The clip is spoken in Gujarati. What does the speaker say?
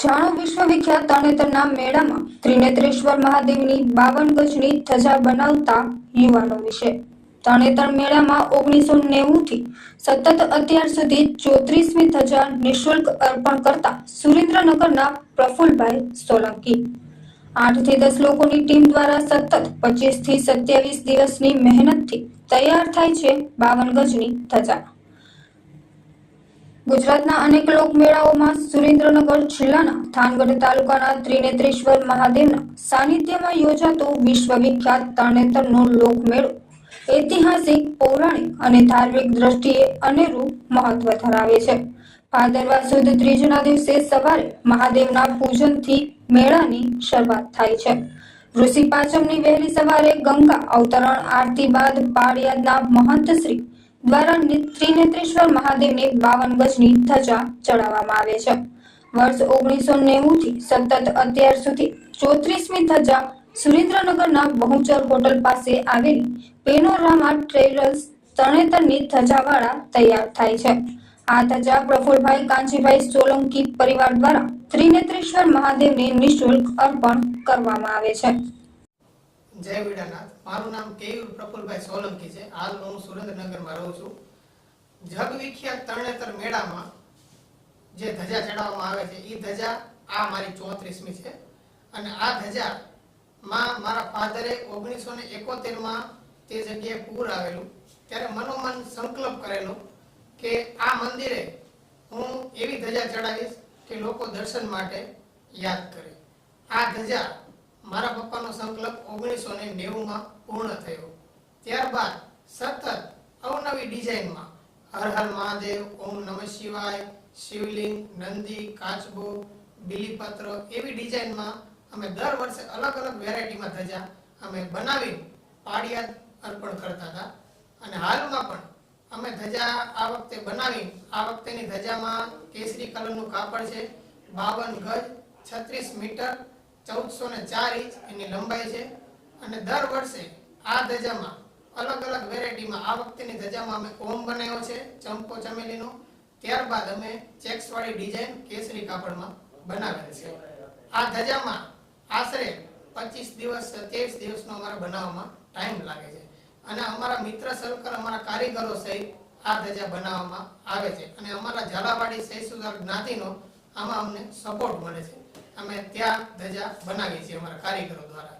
જાણો વિશ્વવિખ્યાત તરણેતરના મેળામાં ત્રિનેત્રેશ્વર મહાદેવની બાવન ગજની ધજા બનાવતા યુવાનો વિશે. તરણેતર મેળામાં ઓગણીસો નેવુંથી સતત અત્યાર સુધી ચોત્રીસમી ધજા નિઃશુલ્ક અર્પણ કરતા સુરેન્દ્રનગરના પ્રફુલભાઈ સોલંકી. આઠથી દસ લોકોની ટીમ દ્વારા સતત પચીસથી સત્યાવીસ દિવસની મહેનતથી તૈયાર થાય છે બાવન ગજની ધજા. ગુજરાતના અનેક લોકમેળાઓમાં સુરેન્દ્રનગર જિલ્લાના થાનગઢ તાલુકાના ત્રિનેત્રેશ્વર મહાદેવના સાનિધ્યમાં યોજાતો વિશ્વવિખ્યાત તરણેતરનો લોકમેળો. ઐતિહાસિક, પૌરાણિક અને ધાર્મિક દ્રષ્ટિએ અનેરું મહત્વ ધરાવે છે. ભાદરવા સુદ ત્રીજના દિવસે સવારે મહાદેવના પૂજનથી મેળાની શરૂઆત થાય છે. ઋષિ પાંચમની વહેલી સવારે ગંગા અવતરણ, આરતી બાદ પાળિયાદના મહંત શ્રી દ્વારા ત્રિનેત્રેશ્વર મહાદેવને બાવન ગજની ધજા ચડાવવામાં આવે છે. વર્ષ ઓગણીસો નેવું થી સતત અત્યાર સુધી ચોત્રીસમી ધજા સુરેન્દ્રનગરના બહુચર હોટલ પાસે આવેલી પેનોરામા ટ્રેલર્સ તરણેતરની ધજાવાળા તૈયાર થાય છે. આ ધજા પ્રફુલભાઈ કાંજીભાઈ સોલંકી પરિવાર દ્વારા ત્રિનેત્રેશ્વર મહાદેવને નિઃશુલ્ક અર્પણ કરવામાં આવે છે. જય વિડાનાથ. મારું નામ કેયુર પ્રફુલભાઈ સોલંકી છે. હાલ હું સુરેન્દ્રનગરમાં રહું છું. જગવિખ્યાત તરણેતર મેળામાં જે ધજા ચડાવવામાં આવે છે એ ધજા આ મારી ચોત્રીસમી છે. અને આ ધજા માં મારા ફાધરે ઓગણીસો ને એકોતેરમાં તે જગ્યાએ પૂર આવેલું. ત્યારે મનોમન સંકલ્પ કરેલો કે આ મંદિરે હું એવી ધજા ચડાવીશ કે લોકો દર્શન માટે યાદ કરે. આ ધજા મારા પપ્પાનો સંકલ્પ ઓગણીસો ને નેવુંમાં પૂર્ણ થયો. ત્યારબાદ સતત અવનવી ડિઝાઇનમાં હર હર મહાદેવ, ઓમ નમઃ શિવાય, શિવલિંગ, નંદી, કાચબો, બીલીપત્ર એવી ડિઝાઇનમાં અમે દર વર્ષે અલગ અલગ વેરાયટીમાં ધજા અમે બનાવી પાડિયા અર્પણ કરતા હતા. અને હાલમાં પણ અમે ધજા આ વખતે બનાવી, આ વખતેની ધજામાં કેસરી કલરનું કાપડ છે, બાવન ગજ છત્રીસ મીટર ચૌદસો ને ચાર ઇંચ એની લંબાઈ છે અને દર વર્ષે આ ધજામાં અલગ અલગ વેરાયટીમાં આ વખતેની ધજામાં અમે કોમ બનાવ્યો છે, ચંપો ચમેલીનો. ત્યારબાદ અમે ચેક્સવાળી ડિઝાઇન કેસરી કાપડમાં બનાવેલ છે. આ ધજામાં આશરે પચીસ દિવસ, ત્રેવીસ દિવસનો અમારે બનાવવામાં ટાઈમ લાગે છે. અને અમારા મિત્ર સર્કલ, અમારા કારીગરો સહિત આ ધજા બનાવવામાં આવે છે. અને અમારા ઝાલાવાડી સહિસુદાર જ્ઞાતિનો આમાં અમને સપોર્ટ મળે છે. અમે ત્યાં ધજા બનાવીએ છીએ અમારા કારીગરો દ્વારા.